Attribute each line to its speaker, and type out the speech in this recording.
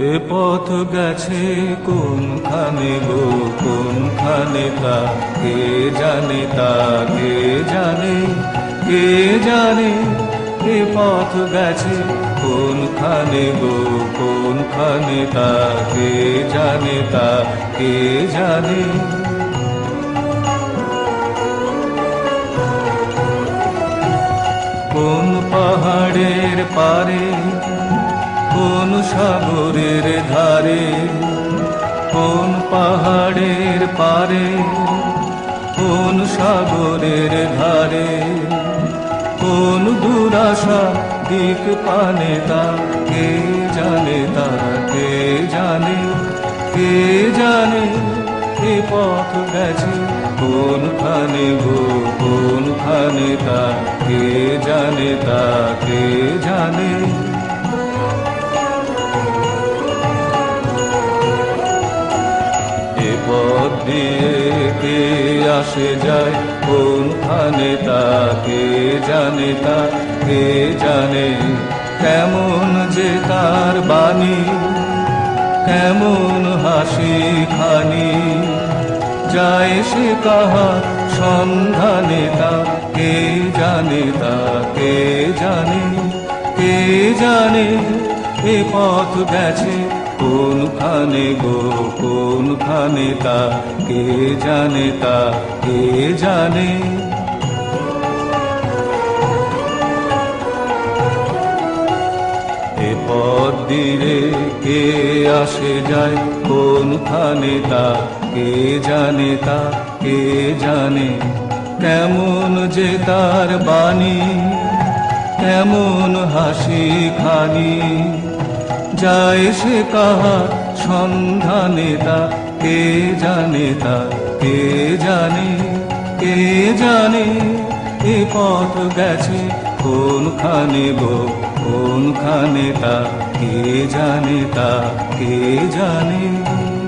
Speaker 1: এ পথ গেছে কোনখানে গো, কোনখানে তা? কে জানে তা, কে জানে? কে জানে এ পথ গেছে কোনখানে গো, কোনখানে তা? কে জানে তা, কে জানে? কোন পাহাড়ের পারে কোন সাগরের পাহাড়ের পারে, কোন সাগরের ধারে, কোন দুরাশা দিক পানে তা কে জানে তা কে জানে কে জানে এ পথ গেছে, কোনখানে গো, কোনখানে তা কে জানে, তা কে জানে। দিয়ে কে আসে যায়, কোনখানে তা কে জানে তা, কে জানে? কেমন যে তার বাণী, কেমন হাসি খানি। যায় সে কাহা সন্ধানে তা, কে জানে তা, কে জানে? কে জানে এ পথ গেছে? কোনখানে গো, কোনখানে তা, কে জানে তা, কে জানে? এ দিয়ে কে আসে যায়, কোনখানে তা, কে জানে তা, কে জানে? কেমন যে তার বাণী, কেমন হাসি খানি যায় সে কাহার সন্ধানে তা, কে জানে তা, কে জানে কে জানে, এ পথ গেছে কোনখানে গো, কোনখানে তা, কে জানে তা, কে জানে।